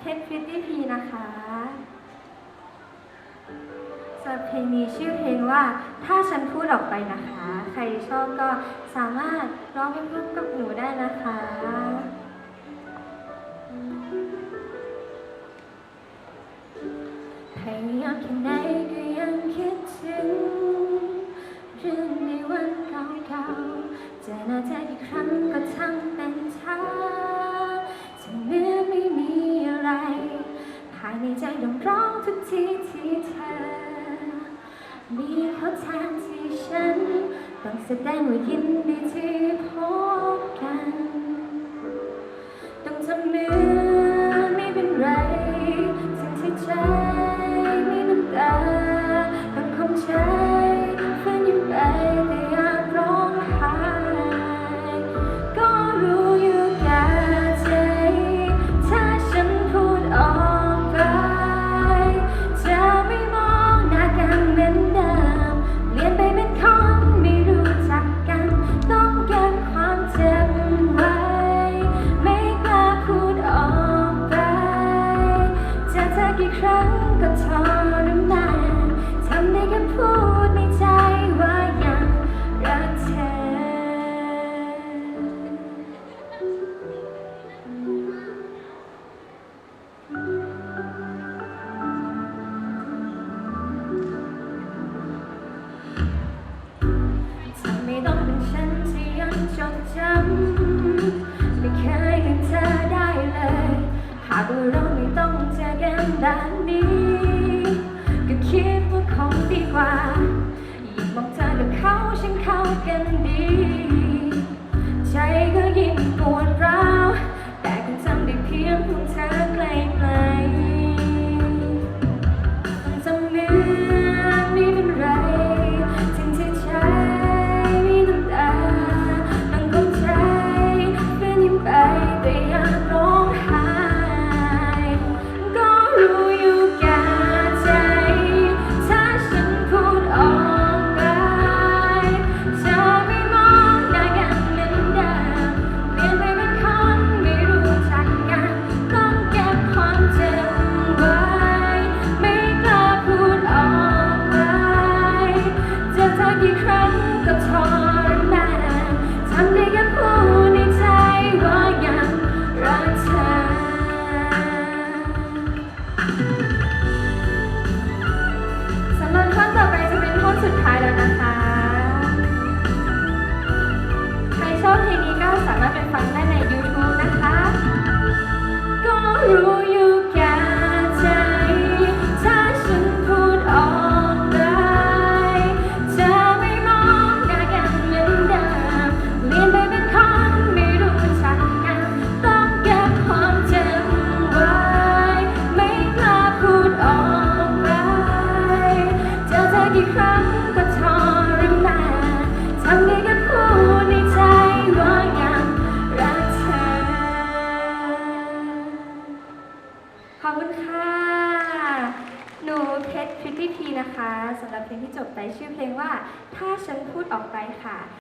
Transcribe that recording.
เพชรฟิตี้พีนะคะส่วนเพลงนี้ชื่อเพลงว่าถ้าฉันพูดออกไปนะคะ ใครชอบก็สามารถร้องเพลงร่วมกับหนูได้นะคะใครอยากแค่ไหนก็ยังคิดถึง จแสดงว่ายินดีที่พบากว่าเราไม่ต้องเจอกันแบบนี้ ก็คิดว่าคงดีกว่ายิ่มองเธอกับเขาฉันเข้ากันดี ใจก็ ครั้งก็ทรมานทำให้กับผู้ในใจว่ายังรักเธอ ขอบคุณค่ะ หนูเพชรพิตตีนะคะสำหรับเพลงที่จบไปชื่อเพลงว่า ถ้าฉันพูดออกไปค่ะ